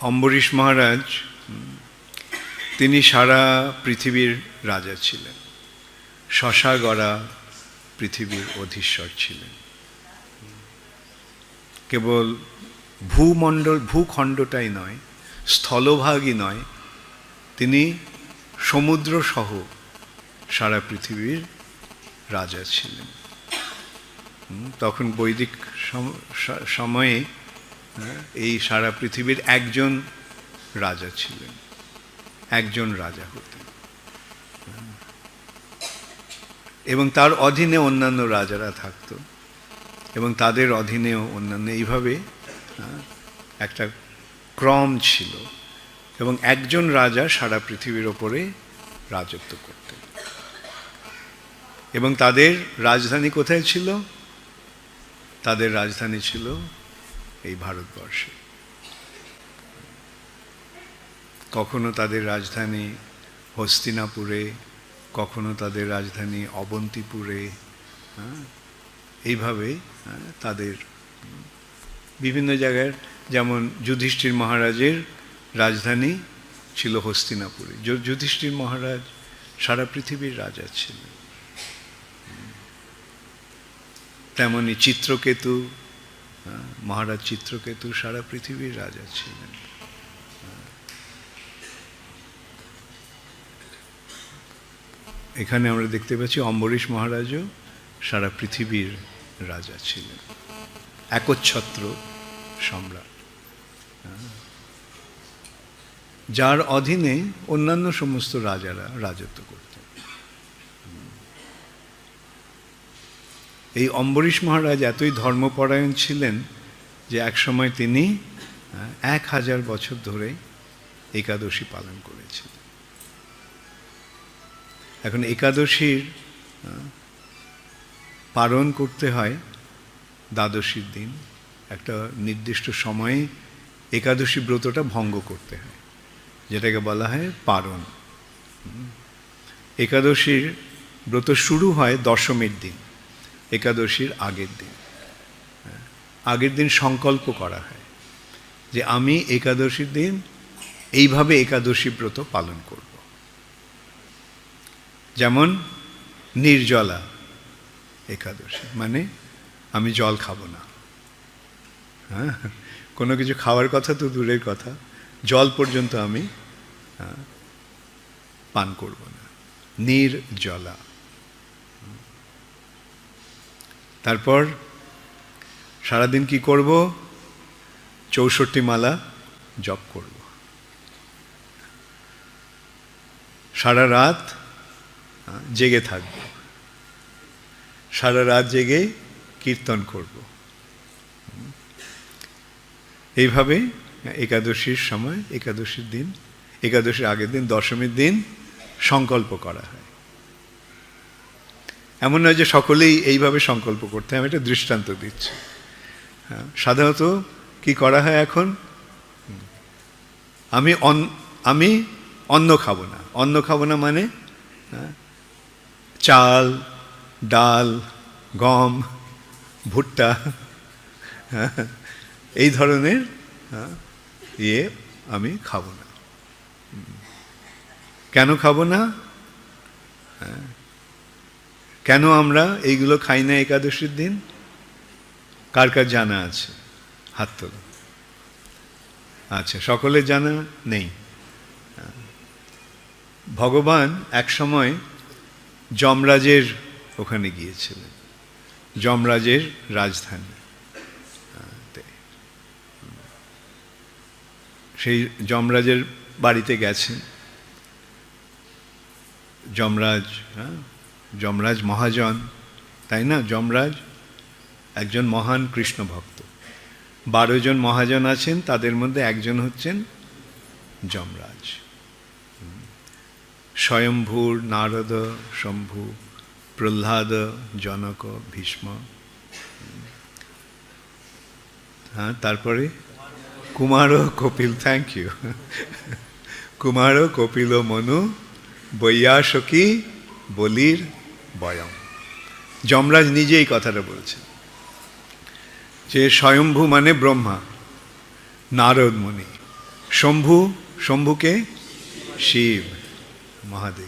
অম্বরীশ মহারাজ, তিনি সারা পৃথিবীর রাজা ছিলেন। শশা গড়া পৃথিবীর অধীশ্বর ছিলেন। কেবল ভূমণ্ডল, ভূখণ্ডটাই নয়, স্থলভাগই নয়, তিনি সমুদ্র সহ সারা পৃথিবীর রাজা ছিলেন। তখন বৈদিক সম- সময়ে এই সারা পৃথিবীর একজন রাজা ছিলেন। একজন রাজা হতেন। এবং তার অধীনে অন্যান্য রাজারা থাকতো। এবং তাদের অধীনেও অন্যান্য এইভাবে একটা ক্রম ছিল। এবং একজন রাজা সারা পৃথিবীর ওপরে রাজত্ব করতেন। এবং তাদের রাজধানী কোথায় ছিল? তাদের রাজধানী ছিল এই ভারতবর্ষে। কখনো তাদের রাজধানী হস্তিনাপুরে কখনো তাদের রাজধানী অবন্তিপুরে হ্যাঁ, এইভাবে হ্যাঁ, তাদের বিভিন্ন জায়গায় যেমন যুধিষ্ঠির মহারাজের রাজধানী ছিল হস্তিনাপুরে। যুধিষ্ঠির মহারাজ সারা পৃথিবীর রাজা ছিলেন। তেমনি চিত্রকেতু মহারাজ চিত্রকেতু সারা পৃথিবীর রাজা ছিলেন। এখানে আমরা দেখতে পাচ্ছি অম্বরীশ মহারাজও সারা পৃথিবীর রাজা ছিলেন। একচ্ছত্র সম্রাট। যার অধীনে অন্যান্য সমস্ত রাজারা রাজত্ব করতেন। এই অম্বরীশ মহারাজ এতই ধর্মপরায়ণ ছিলেন যে একসময় তিনি এক হাজার বছর ধরে একাদশী পালন করেছিলেন এখন একাদশীর পালন করতে হয় দ্বাদশীর দিন। একটা নির্দিষ্ট সময়ে একাদশী ব্রতটা ভঙ্গ করতে হয়, যেটাকে বলা হয় পারণ। একাদশীর ব্রত শুরু হয় দশমীর দিন, একাদশীর আগের দিন। আগের দিন সংকল্প করা হয় যে আমি একাদশীর দিন এইভাবে একাদশী ব্রত পালন করব। যেমন নির্জলা একাদশী মানে আমি জল খাব না। হ্যাঁ কোনো কিছু খাওয়ার কথা তো দূরের কথা জল পর্যন্ত আমি হ্যাঁ, পান করব না। নির্জলা। তারপর সারাদিন কি করব? চৌষট্টি মালা জপ করব। সারা রাত জেগে থাকব। সারা রাত জেগে কীর্তন করব। এইভাবে একাদশীর সময়, একাদশীর দিন, একাদশীর আগের দিন, দশমীর দিন সংকল্প করা হয়। এমন নয় যে সকলেই এইভাবে সংকল্প করতে হয়, আমি একটা দৃষ্টান্ত দিচ্ছি। সাধারণত কি করা হয় এখন? আমি আমি অন্ন খাব না। অন্ন খাব না মানে হ্যাঁ, চাল ডাল গম ভুট্টা হ্যাঁ, এই ধরনের হ্যাঁ, ইয়ে আমি খাব না। কেন খাব না? হ্যাঁ, কেন আমরা এইগুলো খাই না একাদশীর দিন? কার কার জানা আছে? হাত তোলো। আচ্ছা সকলের জানা নেই। ভগবান এক সময় যমরাজের ওখানে গিয়েছিলেন। যমরাজের রাজধানী। সেই যমরাজের বাড়িতে গেছেন। যমরাজ হ্যাঁ? যমরাজ মহাজন, তাই না? যমরাজ একজন মহান কৃষ্ণ ভক্ত। বারো জন মহাজন আছেন, তাদের মধ্যে একজন হচ্ছেন যমরাজ। স্বয়ম্ভূর নারদ, শম্ভু, প্রহ্লাদ, জনক, ভীষ্ম। হ্যাঁ তারপরে? কুমার কপিল থ্যাংক ইউ কুমার কপিল, মনু, বৈয়াসকী, বলির বয়ম। যমরাজ নিজেই কথাটা বলছেন। যে স্বয়ম্ভু মানে ব্রহ্মা নারদ মুনি। শম্ভু শম্ভুকে শিব মহাদেব।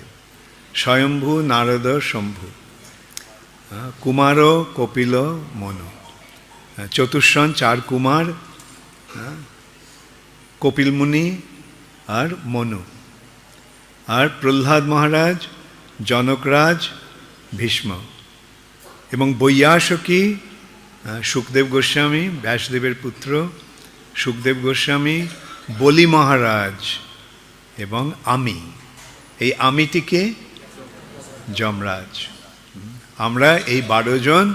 স্বয়ম্ভু নারদ শম্ভু। কুমার কপিল মনু। চতুর্শন চার কুমার হ্যাঁ, কপিল মুনি আর মনু। আর প্রহ্লাদ মহারাজ জনকরাজ ভীষ্ম। এবং বৈয়াসকী সুখদেব গোস্বামী, ব্যাসদেবের পুত্র, সুখদেব গোস্বামী, বলি মহারাজ এবং আমি। এই আমিটিকে যমরাজ। আমরা এই বারো জন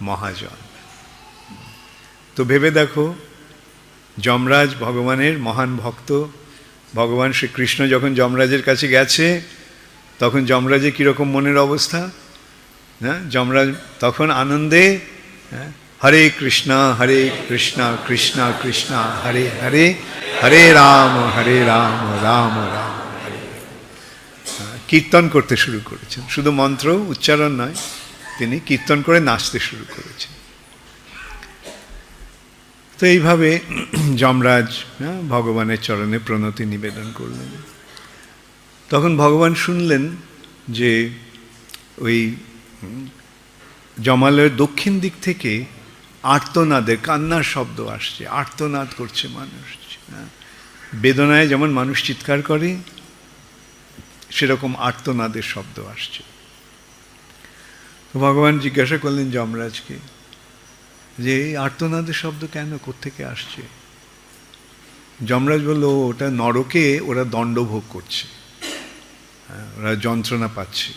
মহাজন। তো ভেবে দেখো, যমরাজ ভগবানের মহান ভক্ত। ভগবান শ্রীকৃষ্ণ যখন যমরাজের কাছে গেছে, তখন যমরাজের কীরকম মনের অবস্থা? হ্যাঁ যমরাজ তখন আনন্দে হরে কৃষ্ণ হরে কৃষ্ণ কৃষ্ণ কৃষ্ণ হরে হরে হরে রাম হরে রাম রাম রাম হরে হ্যাঁ, কীর্তন করতে শুরু করেছেন শুধু মন্ত্র উচ্চারণ নয় তিনি কীর্তন করে নাচতে শুরু করেছেন তো এইভাবে যমরাজ হ্যাঁ, ভগবানের চরণে প্রণতি নিবেদন করলেন তখন ভগবান শুনলেন যে ওই জমালয়ের দক্ষিণ দিক থেকে আর্তনাদের কান্নার শব্দ আসছে আর্তনাদ করছে মানুষ হ্যাঁ। বেদনায় যেমন মানুষ চিৎকার করে সেরকম আর্তনাদের শব্দ আসছে। তো ভগবান জিজ্ঞাসা করলেন যমরাজকে যে এই আর্তনাদের শব্দ কেন কোত্থেকে আসছে? যমরাজ বলল ওটা নরকে ওরা দণ্ডভোগ করছে। হ্যাঁ, ওরা যন্ত্রণা পাচ্ছে।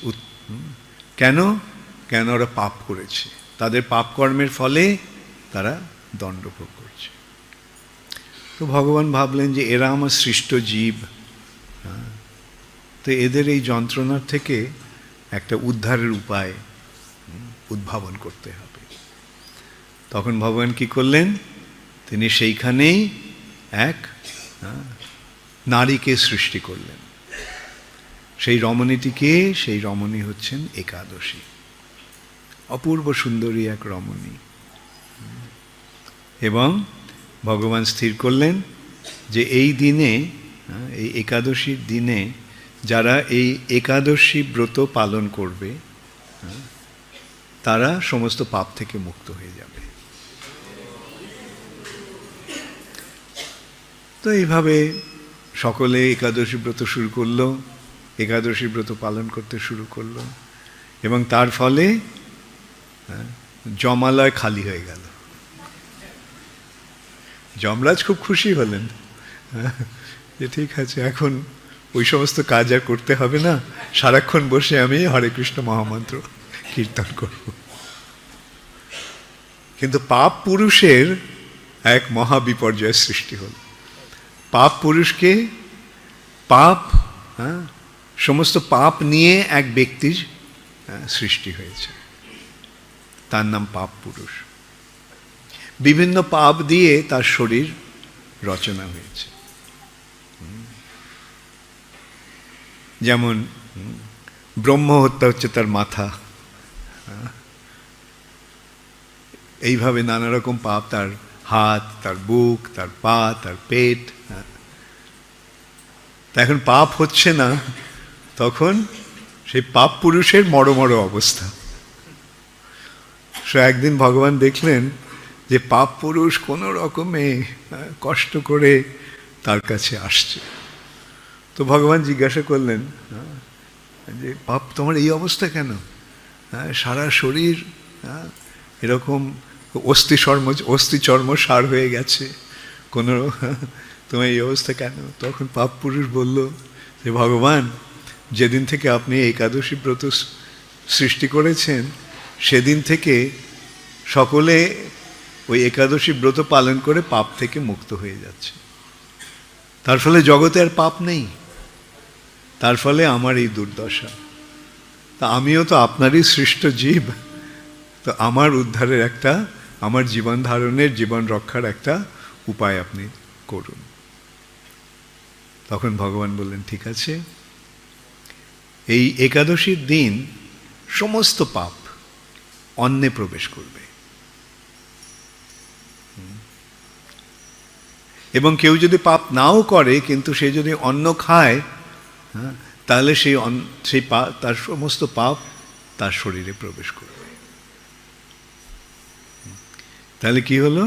কেন? কেন ওরা পাপ করেছে? তাদের পাপ কর্মের ফলে তারা দণ্ডভোগ করছে। তো ভগবান ভাবলেন যে এরা আমার সৃষ্ট জীব হ্যাঁ, তো এদের এই যন্ত্রণার থেকে একটা উদ্ধারের উপায় উদ্ভাবন করতে হবে। তখন ভগবান কি করলেন? তিনি সেইখানেই এক হ্যাঁ, নারীকে সৃষ্টি করলেন। সেই রমণীটিকে সেই রমণী হচ্ছেন একাদশী। অপূর্ব সুন্দরী এক রমণী। এবং ভগবান স্থির করলেন যে এই দিনে, এই একাদশীর দিনে যারা এই একাদশী ব্রত পালন করবে, তারা সমস্ত পাপ থেকে মুক্ত হয়ে যাবে। তো এইভাবে সকলে একাদশী ব্রত শুরু করল, একাদশী ব্রত পালন করতে শুরু করল। এবং তার ফলে জমালয় খালি হয়ে গেল। যমরাজ খুব খুশি হলেন। হ্যাঁ, যে ঠিক আছে এখন ওই সমস্ত কাজ আর করতে হবে না। সারাক্ষণ বসে আমি হরে কৃষ্ণ মহামন্ত্র কীর্তন করব। কিন্তু পাপ পুরুষের এক মহা বিপর্যয়ের সৃষ্টি হল। পাপ পুরুষকে পাপ হ্যাঁ? সমস্ত পাপ নিয়ে এক ব্যক্তির হ্যাঁ, সৃষ্টি হয়েছে। তার নাম পাপ পুরুষ বিভিন্ন পাপ দিয়ে তার শরীর রচনা হয়েছে যেমন, ব্রহ্ম হত্যা হচ্ছে তার মাথা। এইভাবে নানা রকম পাপ, তার হাত, তার বুক, তার পা, তার পেট। তা এখন পাপ হচ্ছে না, তখন সেই পাপ পুরুষের মরো মরো অবস্থা সো একদিন ভগবান দেখলেন যে পাপ পুরুষ কোনো রকমে কষ্ট করে তার কাছে আসছে। তো ভগবান জিজ্ঞাসা করলেন যে পাপ তোমার এই অবস্থা কেন? সারা শরীর এরকম অস্থি চর্ম অস্থি চর্ম সার হয়ে গেছে। কোনো, তোমার এই অবস্থা কেন? তখন পাপ পুরুষ বলল, যে ভগবান, যেদিন থেকে আপনি একাদশী ব্রত সৃষ্টি করেছেন সেদিন থেকে সকলে ওই একাদশী ব্রত পালন করে পাপ থেকে মুক্ত হয়ে যাচ্ছে। তার ফলে জগতে আর পাপ নেই। তার ফলে আমার এই দুর্দশা। তা আমিও তো আপনারই সৃষ্ট জীব। তো আমার উদ্ধারের একটা, আমার জীবন ধারণের, জীবন রক্ষার একটা উপায় আপনি করুন। তখন ভগবান বললেন, ঠিক আছে। এই একাদশীর দিন সমস্ত পাপ অন্নে প্রবেশ করবে। এবং কেউ যদি পাপ নাও করে কিন্তু সে যদি অন্ন খায় হ্যাঁ, তাহলে সেই সেই তার সমস্ত পাপ তার শরীরে প্রবেশ করবে। তাহলে কি হলো?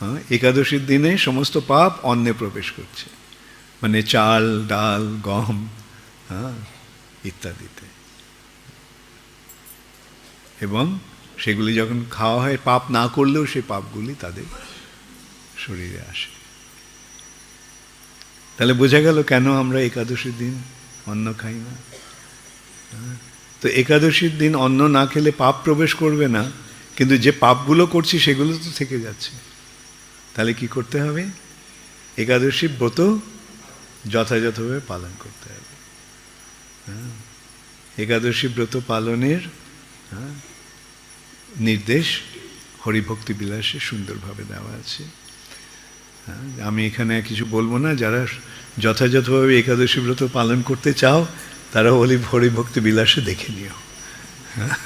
হ্যাঁ, একাদশীর দিনে সমস্ত পাপ অন্নে প্রবেশ করছে। মানে চাল ডাল গম হ্যাঁ ইত্যাদিতে। এবং সেগুলি যখন খাওয়া হয় পাপ না করলেও সেই পাপগুলি তাদের শরীরে আসে। তাহলে বোঝা গেল কেন আমরা একাদশীর দিন অন্ন খাই না? তো একাদশীর দিন অন্ন না খেলে পাপ প্রবেশ করবে না কিন্তু যে পাপগুলো করছি সেগুলো তো থেকে যাচ্ছে। তাহলে কি করতে হবে? একাদশী ব্রত যথাযথভাবে পালন করতে হবে। হ্যাঁ? একাদশী ব্রত পালনের হ্যাঁ, নির্দেশ হরিভক্তি বিলাসে সুন্দরভাবে দেওয়া আছে। হ্যাঁ, আমি এখানে কিছু বলব না। যারা যথাযথভাবে একাদশী ব্রত পালন করতে চাও তারা হলি হরিভক্তি বিলাসে দেখে নিও।